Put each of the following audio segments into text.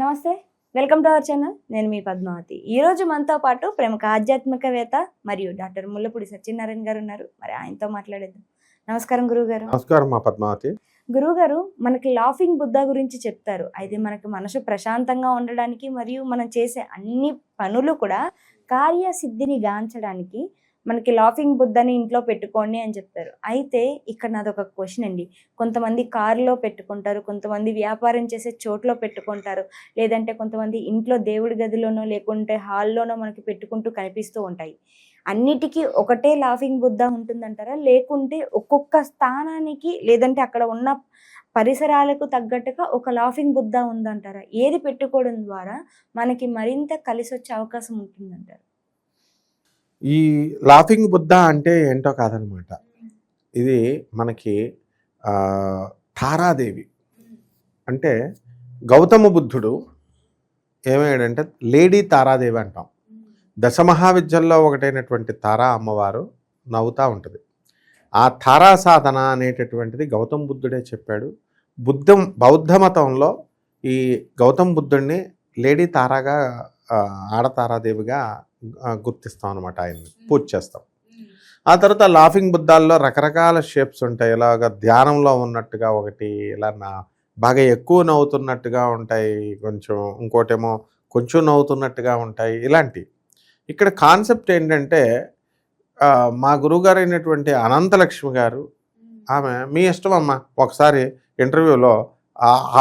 నమస్తే welcome to our channel. నేను మీ పద్మావతి. ఈ రోజు మనతో పాటు ప్రముఖ ఆధ్యాత్మికవేత్త మరియు డాక్టర్ ముల్లపూడి సత్యనారాయణ గారు ఉన్నారు. మరి ఆయనతో మాట్లాడేద్దాం. నమస్కారం గురువు గారు నమస్కారం మా పద్మావతి. గురువు గారు మనకి లాఫింగ్ బుద్ధ గురించి చెప్తారు. అయితే మనకి మనసు ప్రశాంతంగా ఉండడానికి మరియు మనం చేసే అన్ని పనులు కూడా కార్యసిద్ధిని గాంచడానికి మనకి లాఫింగ్ బుద్ధని ఇంట్లో పెట్టుకోండి అని చెప్తారు. అయితే ఇక్కడ నాది ఒక క్వశ్చన్ అండి. కొంతమంది కారులో పెట్టుకుంటారు కొంతమంది వ్యాపారం చేసే చోట్లో పెట్టుకుంటారు లేదంటే కొంతమంది ఇంట్లో దేవుడి గదిలోనో లేకుంటే హాల్లోనో మనకి పెట్టుకుంటూ కనిపిస్తూ ఉంటాయి. అన్నిటికీ ఒకటే లాఫింగ్ బుద్ధ ఉంటుందంటారా? లేకుంటే ఒక్కొక్క స్థానానికి లేదంటే అక్కడ ఉన్న పరిసరాలకు తగ్గట్టుగా ఒక లాఫింగ్ బుద్ధ ఉందంటారా? ఏది పెట్టుకోవడం ద్వారా మనకి మరింత కలిసి వచ్చే అవకాశం ఉంటుందంటారు. ఈ లాఫింగ్ బుద్ధ అంటే ఏంటో కాదనమాట. ఇది మనకి తారాదేవి అంటే గౌతమ బుద్ధుడు ఏమయ్యాడంటే లేడీ తారాదేవి అంటాం. దశమహావిద్యల్లో ఒకటైనటువంటి తారా అమ్మవారు నవ్వుతూ ఉంటుంది. ఆ తారా సాధన అనేటటువంటిది గౌతమ బుద్ధుడే చెప్పాడు. బుద్ధం బౌద్ధ మతంలో ఈ గౌతమ బుద్ధుడిని లేడీ తారాగా ఆడతారాదేవిగా గుర్తిస్తాం అనమాట ఆయన్ని. పూజ చేస్తాం. ఆ తర్వాత లాఫింగ్ బుద్ధాల్లో రకరకాల షేప్స్ ఉంటాయి. ఇలాగ ధ్యానంలో ఉన్నట్టుగా ఒకటి ఇలా నా బాగా ఎక్కువ నవ్వుతున్నట్టుగా ఉంటాయి. కొంచెం ఇంకోటేమో కొంచెం నవ్వుతున్నట్టుగా ఉంటాయి. ఇలాంటి ఇక్కడ కాన్సెప్ట్ ఏంటంటే మా గురువుగారు అయినటువంటి అనంతలక్ష్మి గారు ఆమె మీ ఇష్టం అమ్మా ఒకసారి ఇంటర్వ్యూలో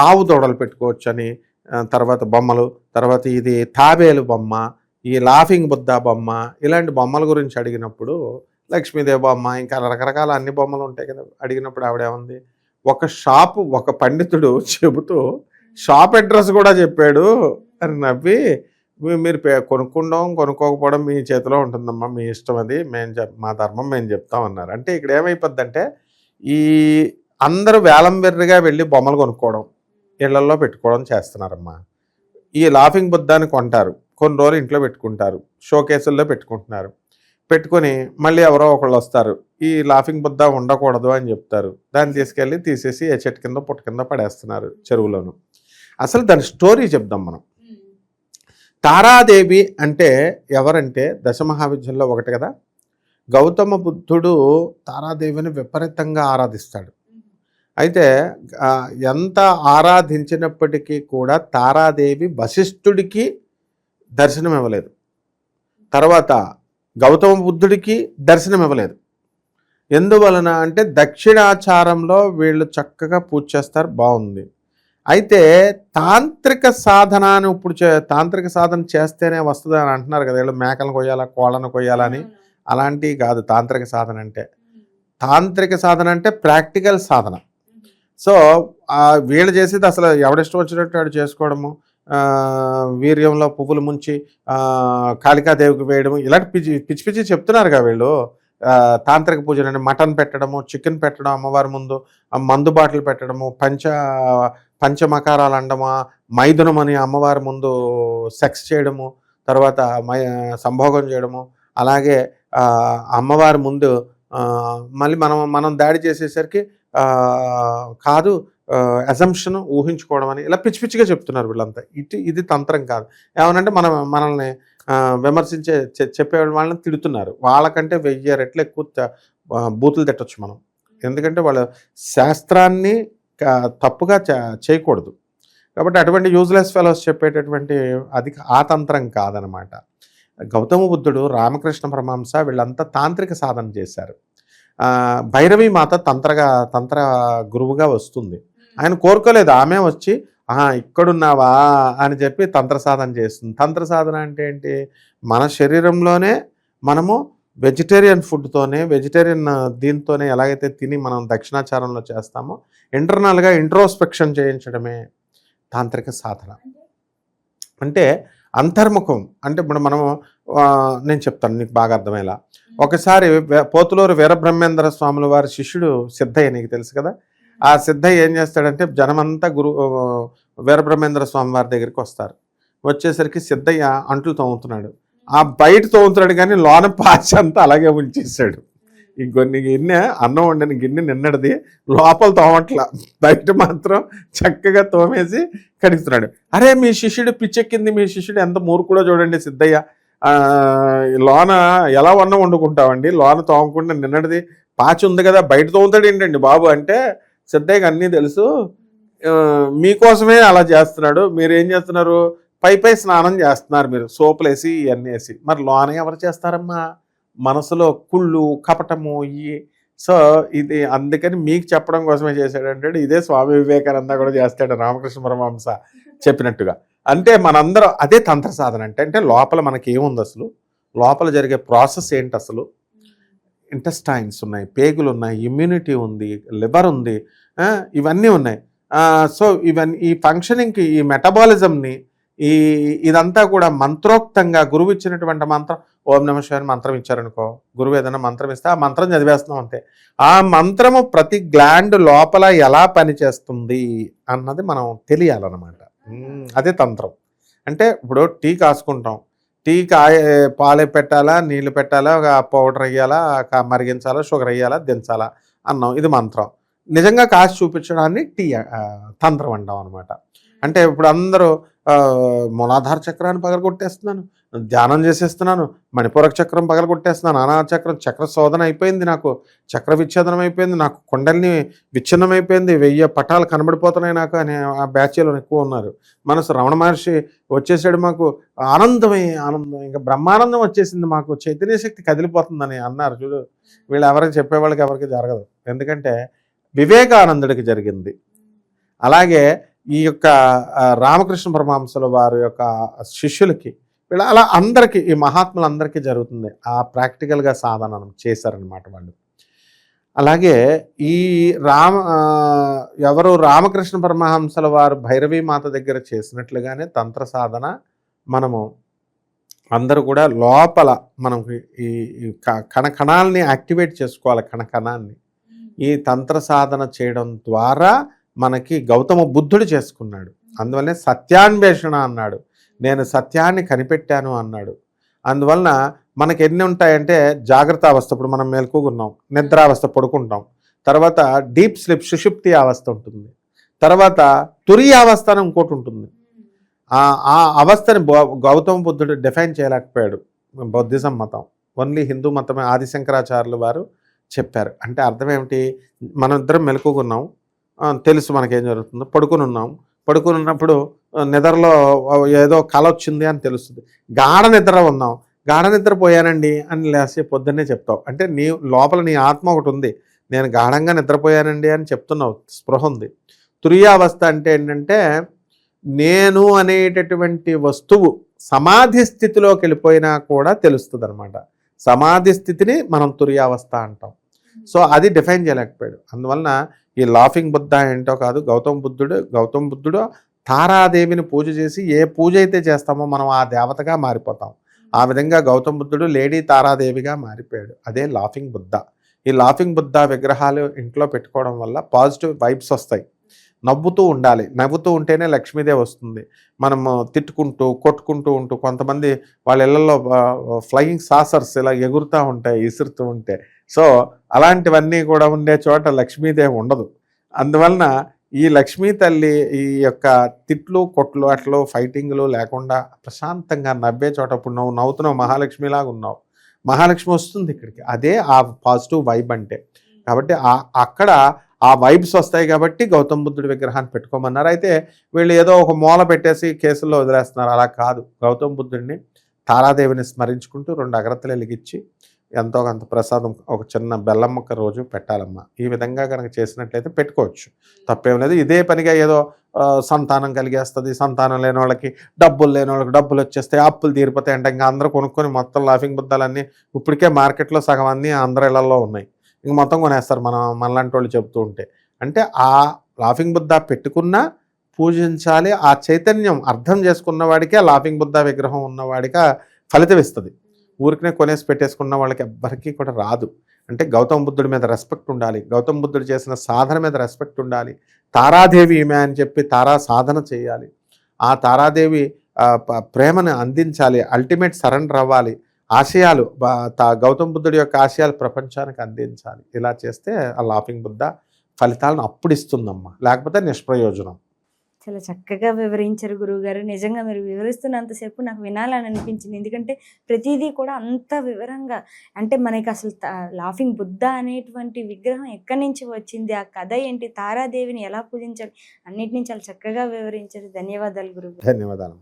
ఆవు దూడలు పెట్టుకోవచ్చని తర్వాత బొమ్మలు తర్వాత ఇది తాబేలు బొమ్మ ఈ లాఫింగ్ బుద్ధ బొమ్మ ఇలాంటి బొమ్మల గురించి అడిగినప్పుడు లక్ష్మీదేవి బొమ్మ ఇంకా రకరకాల అన్ని బొమ్మలు ఉంటాయి కదా అడిగినప్పుడు ఆవిడేముంది ఒక షాపు ఒక పండితుడు చెబుతూ షాప్ అడ్రస్ కూడా చెప్పాడు అని నవ్వి మీరు పే- కొనుక్కోకపోవడం మీ చేతిలో ఉంటుందమ్మా మీ ఇష్టం అది మేము చెప్ మా ధర్మం మేము చెప్తాం అన్నారు. అంటే ఇక్కడ ఏమైపోద్దంటే ఈ అందరూ వేలం వెర్రిగా వెళ్ళి బొమ్మలు కొనుక్కోవడం. ఇళ్ళల్లో పెట్టుకోవడం చేస్తున్నారమ్మా. ఈ లాఫింగ్ బుద్ధాన్ని కొంటారు. కొన్ని రోజులు ఇంట్లో పెట్టుకుంటారు. షో కేసుల్లో పెట్టుకుంటున్నారు. పెట్టుకొని మళ్ళీ ఎవరో ఒకళ్ళు వస్తారు. ఈ లాఫింగ్ బుద్ధ ఉండకూడదు అని చెప్తారు. దాన్ని తీసుకెళ్ళి తీసేసి ఏ చెట్టు కింద పుట్ట కింద పడేస్తున్నారు చెరువులోను. అసలు దాని స్టోరీ చెప్దాం మనం. తారాదేవి అంటే ఎవరంటే దశమహావిద్యల్లో ఒకటి కదా? గౌతమ బుద్ధుడు తారాదేవిని విపరీతంగా ఆరాధిస్తాడు. అయితే ఎంత ఆరాధించినప్పటికీ కూడా తారాదేవి వశిష్ఠుడికి దర్శనం ఇవ్వలేదు తర్వాత గౌతమ బుద్ధుడికి దర్శనం ఇవ్వలేదు ఎందువలన అంటే దక్షిణాచారంలో వీళ్ళు చక్కగా పూజ చేస్తారు బాగుంది. అయితే తాంత్రిక సాధన అని ఇప్పుడు చే- తాంత్రిక సాధన చేస్తేనే వస్తుంది అని అంటున్నారు కదా వీళ్ళు మేకలను కొయ్యాలా కోళ్ళను కొయ్యాలా అని. అలాంటివి కాదు తాంత్రిక సాధన అంటే. తాంత్రిక సాధన అంటే ప్రాక్టికల్ సాధన. సో వీళ్ళు చేసేది అసలు ఎవడిష్టం వచ్చినట్టు వాడు చేసుకోవడము వీర్యంలో పువ్వులు ముంచి కాళికాదేవికి వేయడము ఇలాంటి పిచ్చి పిచ్చి పిచ్చి చెప్తున్నారుగా వీళ్ళు. తాంత్రిక పూజలు అంటే మటన్ పెట్టడము చికెన్ పెట్టడం అమ్మవారి ముందు మందు బాటిల్ పెట్టడము పంచ పంచమకారాలు అండమా మైదునం అని అమ్మవారి ముందు సెక్స్ చేయడము తర్వాత మై సంభోగం చేయడము అలాగే అమ్మవారి ముందు మళ్ళీ మనం మనం దాడి చేసేసరికి కాదు అజంప్షన్ ఊహించుకోవడం అని ఇలా పిచ్చి పిచ్చిగా చెప్తున్నారు వీళ్ళంతా. ఇటు ఇది తంత్రం కాదు. ఏమనంటే మనం మనల్ని విమర్శించే చెప్పే వాళ్ళని తిడుతున్నారు. వాళ్ళకంటే వెయ్యి రెట్లు ఎక్కువ బూతులు తిట్టచ్చు మనం. ఎందుకంటే వాళ్ళ శాస్త్రాన్ని తప్పుగా చేయకూడదు. కాబట్టి అటువంటి యూజ్లెస్ ఫెలోస్ చెప్పేటటువంటి అది ఆ తంత్రం కాదనమాట. గౌతమ బుద్ధుడు రామకృష్ణ పరమాంస వీళ్ళంతా తాంత్రిక సాధన చేశారు. భైరవి మాత తంత్రగా తంత్ర గురువుగా వస్తుంది. ఆయన కోరుకోలేదు. ఆమె వచ్చి ఆహా ఇక్కడున్నావా? అని చెప్పి తంత్ర సాధన చేస్తుంది. తంత్ర సాధన అంటే ఏంటి? మన శరీరంలోనే మనము వెజిటేరియన్ ఫుడ్తోనే వెజిటేరియన్ దీంతోనే ఎలాగైతే తిని మనం దక్షిణాచారంలో చేస్తామో ఇంటర్నల్గా ఇంట్రోస్పెక్షన్ చేయించడమే తాంత్రిక సాధన. అంటే అంతర్ముఖం. అంటే ఇప్పుడు మనము నేను చెప్తాను నీకు బాగా అర్థమయ్యేలా. ఒకసారి పోతులూరు వీరబ్రహ్మేంద్ర స్వాముల వారి శిష్యుడు సిద్ధయ్య నీకు తెలుసు కదా? ఆ సిద్ధయ్య ఏం చేస్తాడంటే జనమంతా గురు వీరబ్రహ్మేంద్ర స్వామి వారి దగ్గరికి వస్తారు. వచ్చేసరికి సిద్ధయ్య అంట్లు తోముతున్నాడు. ఆ బయట తోముతున్నాడు కానీ లోన పాచి అంతా అలాగే ఉంచేసాడు. ఇంకొన్ని గిన్నె అన్నం వండిన గిన్నె నిన్నటిది లోపల తోమట్ల. బయట మాత్రం చక్కగా తోమేసి కడుగుతున్నాడు. అరే మీ శిష్యుడు పిచ్చెక్కింది మీ శిష్యుడు ఎంత మూర్ఖుడో చూడండి సిద్ధయ్య. లోన ఎలా అన్నం వండుకుంటామండి? లోన తోమకుండా నిన్నటిది పాచి ఉంది కదా బయట తోముతాడు ఏంటండి బాబు? అంటే సిద్ధయ్యకి అన్నీ తెలుసు. మీకోసమే అలా చేస్తున్నాడు. మీరు ఏం చేస్తున్నారు? పై పై స్నానం చేస్తున్నారు మీరు. సోపులు వేసి ఇవన్నీ వేసి. మరి లోన ఎవరు చేస్తారమ్మా? మనసులో కుళ్ళు కపటము ఇవి సో ఇది అందుకని మీకు చెప్పడం కోసమే చేశాడంటే ఇదే స్వామి వివేకానంద కూడా చేస్తాడు రామకృష్ణ పరమహంస చెప్పినట్టుగా. అంటే మనందరం అదే తంత్ర సాధన అంటే అంటే లోపల మనకి ఏముంది అసలు? లోపల జరిగే ప్రాసెస్ ఏంటి అసలు? ఇంటెస్టైన్స్ ఉన్నాయి పేగులు ఉన్నాయి ఇమ్యూనిటీ ఉంది లివర్ ఉంది ఇవన్నీ ఉన్నాయి. సో ఇవన్నీ ఈ ఫంక్షనింగ్కి ఈ మెటబాలిజంని ఈ ఇదంతా కూడా మంత్రోక్తంగా గురువు ఇచ్చినటువంటి మంత్రం ఓం నమ శివాయ మంత్రం ఇచ్చారనుకో గురువు ఏదైనా మంత్రం ఇస్తే ఆ మంత్రం చదివేస్తున్నాం అంతే. ఆ మంత్రము ప్రతి గ్లాండ్ లోపల ఎలా పనిచేస్తుంది అన్నది మనం తెలియాలన్నమాట. అదే తంత్రం. అంటే ఇప్పుడు టీ కాసుకుంటాం. టీ కాయ పాలు పెట్టాలా నీళ్ళు పెట్టాలా ఒక పౌడర్ వేయాలా మరిగించాలా షుగర్ వేయాలా దించాలా అన్నాం. ఇది మంత్రం. నిజంగా కాసి చూపించడాన్ని టీ తంత్రం అంటాం అనమాట అంటే ఇప్పుడు అందరూ మూలాధార చక్రాన్ని పగలగొట్టేస్తున్నాను. ధ్యానం చేసేస్తున్నాను. మణిపూరక చక్రం పగలగొట్టేస్తున్నాను. అనాథ చక్రం చక్ర శోధన అయిపోయింది నాకు. చక్ర విచ్ఛేదనం అయిపోయింది. నాకు కొండల్ని విచ్ఛిన్నం అయిపోయింది. వెయ్యి పటాలు కనబడిపోతున్నాయి నాకు అని ఆ బ్యాచ్లో ఎక్కువ ఉన్నారు. మనసు రమణ మహర్షి వచ్చేసాడు మాకు. ఆనందమే ఆనందం ఇంకా బ్రహ్మానందం వచ్చేసింది మాకు. చైతన్య శక్తి కదిలిపోతుందని అన్నారు. చూడు వీళ్ళు ఎవరికి చెప్పేవాళ్ళకి ఎవరికి జరగదు. ఎందుకంటే వివేకానందుడికి జరిగింది. అలాగే ఈ యొక్క రామకృష్ణ పరమహంసల వారి యొక్క శిష్యులకి వీళ్ళ అలా అందరికీ ఈ మహాత్ములందరికీ జరుగుతుంది. ఆ ప్రాక్టికల్గా సాధన చేశారనమాట వాళ్ళు. అలాగే ఈ రామ ఎవరు రామకృష్ణ పరమహంసల వారు భైరవీ మాత దగ్గర చేసినట్లుగానే తంత్ర సాధన మనము అందరూ కూడా లోపల మనం ఈ ఈ క- కణ కణాలని యాక్టివేట్ చేసుకోవాలి కణ కణాన్ని. ఈ తంత్ర సాధన చేయడం ద్వారా మనకి గౌతమ బుద్ధుడు చేసుకున్నాడు. అందువల్లనే సత్యాన్వేషణ అన్నాడు. నేను సత్యాన్ని కనిపెట్టాను అన్నాడు. అందువలన మనకి ఎన్ని ఉంటాయంటే జాగ్రత్త అవస్థ ఇప్పుడు మనం మేల్కొన్నాం నిద్రావస్థ పడుకుంటాం. తర్వాత డీప్ స్లిప్ సుషుప్తి అవస్థ ఉంటుంది. తర్వాత తురియ అవస్థ అని ఇంకోటి ఉంటుంది. ఆ ఆ అవస్థని బౌ- గౌతమ బుద్ధుడు డిఫైన్ చేయలేకపోయాడు బౌద్ధిజం మతం. ఓన్లీ హిందూ మతమే ఆదిశంకరాచార్యులు వారు చెప్పారు. అంటే అర్థం ఏమిటి? మనం ఇద్దరం మెలకుకున్నాం తెలుసు మనకేం జరుగుతుందో. పడుకుని ఉన్నాం. పడుకుని ఉన్నప్పుడు నిద్రలో ఏదో కల వచ్చింది అని తెలుస్తుంది. గాఢ నిద్ర ఉన్నాం గాఢ నిద్ర పోయానండి అని లేసి పొద్దున్నే చెప్తావు. అంటే నీ లోపల నీ ఆత్మ ఒకటి ఉంది. నేను గాఢంగా నిద్రపోయానండి అని చెప్తున్నావు. స్పృహ ఉంది. తురియావస్థ అంటే ఏంటంటే నేను అనేటటువంటి వస్తువు సమాధి స్థితిలోకి వెళ్ళిపోయినా కూడా తెలుస్తుంది అనమాట సమాధి స్థితిని మనం తురియావస్థ అంటాం. సో అది డిఫైన్ చేయలేకపోయాడు. అందువలన ఈ లాఫింగ్ బుద్ధ ఏంటో కాదు గౌతమ బుద్ధుడు గౌతమ బుద్ధుడు తారాదేవిని పూజ చేసి ఏ పూజ అయితే చేస్తామో మనం ఆ దేవతగా మారిపోతాం. ఆ విధంగా గౌతమ బుద్ధుడు లేడీ తారాదేవిగా మారిపోయాడు. అదే లాఫింగ్ బుద్ధ. ఈ లాఫింగ్ బుద్ధ విగ్రహాలు ఇంట్లో పెట్టుకోవడం వల్ల పాజిటివ్ వైబ్స్ వస్తాయి. నవ్వుతూ ఉండాలి. నవ్వుతూ ఉంటేనే లక్ష్మీదేవి వస్తుంది. మనము తిట్టుకుంటూ కొట్టుకుంటూ ఉంటూ కొంతమంది వాళ్ళ ఇళ్ళలో ఫ్లయింగ్ సాసర్స్ ఇలా ఎగురుతూ ఉంటాయి ఇసురుతూ ఉంటే. సో అలాంటివన్నీ కూడా ఉండే చోట లక్ష్మీదేవి ఉండదు. అందువలన ఈ లక్ష్మీ తల్లి ఈ యొక్క తిట్లు కొట్లు అట్లు ఫైటింగ్లు లేకుండా ప్రశాంతంగా నవ్వే చోట ఇప్పుడు నువ్వు నవ్వుతున్నావు మహాలక్ష్మిలాగా ఉన్నావు. మహాలక్ష్మి వస్తుంది ఇక్కడికి. అదే ఆ పాజిటివ్ వైబ్ అంటే. కాబట్టి ఆ- అక్కడ ఆ వైబ్స్ వస్తాయి కాబట్టి గౌతమ బుద్ధుడి విగ్రహాన్ని పెట్టుకోమన్నారు. అయితే వీళ్ళు ఏదో ఒక మూల పెట్టేసి కేసుల్లో వదిలేస్తున్నారు. అలా కాదు. గౌతమ బుద్ధుడిని తారాదేవిని స్మరించుకుంటూ రెండు అగ్రత్తలు వెలిగించి ఎంతో కొంత ప్రసాదం ఒక చిన్న బెల్లం ముక్క రోజు పెట్టాలమ్మా. ఈ విధంగా కనుక చేసినట్లయితే పెట్టుకోవచ్చు. తప్పేం లేదు. ఇదే పనిగా ఏదో సంతానం కలిగేస్తుంది. సంతానం లేని వాళ్ళకి డబ్బులు లేని వాళ్ళకి డబ్బులు వచ్చేస్తాయి. అప్పులు తీరిపోతాయి అంటే ఇంకా అందరూ కొనుక్కొని మొత్తం లాఫింగ్ బుద్ధాలన్నీ ఇప్పటికే మార్కెట్లో సగం అన్నీ అందరి ఇళ్ళలో ఉన్నాయి. ఇంక మొత్తం కొనేస్తారు మనం మనలాంటి వాళ్ళు చెబుతూ ఉంటే. అంటే ఆ లాఫింగ్ బుద్ధ పెట్టుకున్నా పూజించాలి. ఆ చైతన్యం అర్థం చేసుకున్నవాడికే లాఫింగ్ బుద్ధ విగ్రహం ఉన్నవాడికి ఫలితం ఇస్తుంది ఊరికనే కొనేసి పెట్టేసుకున్న వాళ్ళకి ఎవ్వరికీ కూడా రాదు. అంటే గౌతమ బుద్ధుడి మీద రెస్పెక్ట్ ఉండాలి. గౌతమ బుద్ధుడు చేసిన సాధన మీద రెస్పెక్ట్ ఉండాలి. తారాదేవి ఈమె అని చెప్పి తారా సాధన చేయాలి. ఆ తారాదేవి ప్రేమను అందించాలి. అల్టిమేట్ సరెండర్ అవ్వాలి. ఆశయాలు గౌతమ బుద్ధుడి యొక్క ఆశయాలు ప్రపంచానికి అందించాలి. ఇలా చేస్తే ఆ లాఫింగ్ బుద్ధ ఫలితాలను అప్పుడిస్తుందమ్మా లేకపోతే నిష్ప్రయోజనం. చాలా చక్కగా వివరించారు గురువుగారు. నిజంగా మీరు వివరిస్తున్నంతసేపు నాకు వినాలని అనిపించింది. ఎందుకంటే ప్రతిదీ కూడా అంత వివరంగా అంటే మనకి అసలు లాఫింగ్ బుద్ధ అనేటువంటి విగ్రహం ఎక్కడి నుంచి వచ్చింది? ఆ కథ ఏంటి? తారాదేవిని ఎలా పూజించాలి? అన్నిటిని చాలా చక్కగా వివరించారు. ధన్యవాదాలు గురువు ధన్యవాదాలు.